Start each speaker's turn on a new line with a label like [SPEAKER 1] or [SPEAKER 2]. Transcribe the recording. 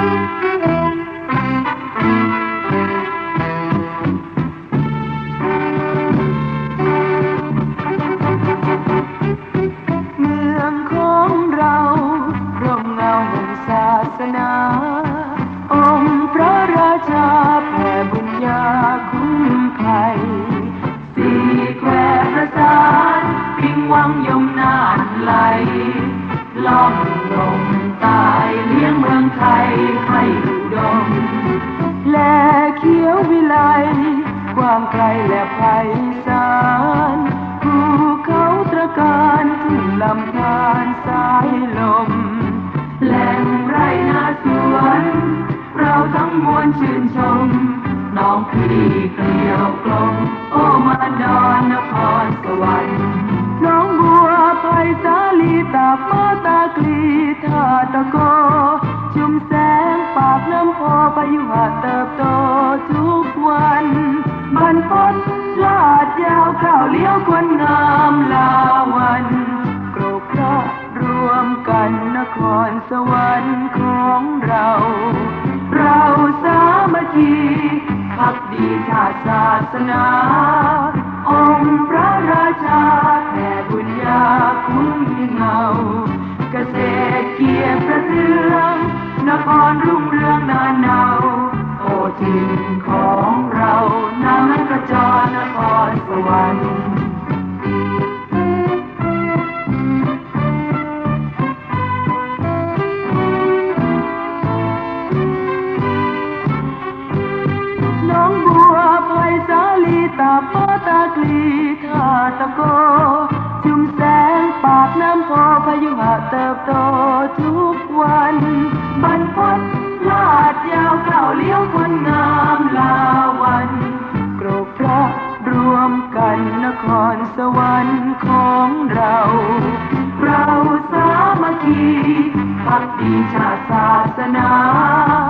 [SPEAKER 1] Thank you. กว้างไกลและไพศาลภูเขาตระการทุ่งลำธารสายลม แหล่งไรนาสวน เราทั้งมวลชื่นชม น้องพี่เกลียวกลม โอ้มาดอนนครสวรรค์น้องบัวไพสาลีตากมาตากลีท่าตะโก ชุมแส รรพตลาดยาวข้าวเลี้ยวคนงามลาวันกรกพระรวมกันนครสวรรค์ของเรา เราสามัคคีพักดีชาติศาสนา องค์พระราชาแผ่บุญญาคุ้มเงาเกษตรเกียรติประเทืองนครรุ่งเรืองนานเนาโอถิ่นขอ ลีตาตากลีท่าตะโกชุมแสงปากน้ำพอพายุหะเติบโตทุกวันบรรพตลาดยาวเก่าเลี้ยวคนงามลาวันโกรกพระรวมกันนครสวรรค์ของเรา เราสามัคคีพักดีชาติศาสนะราชาแผ่บุญญาคุ้มเงา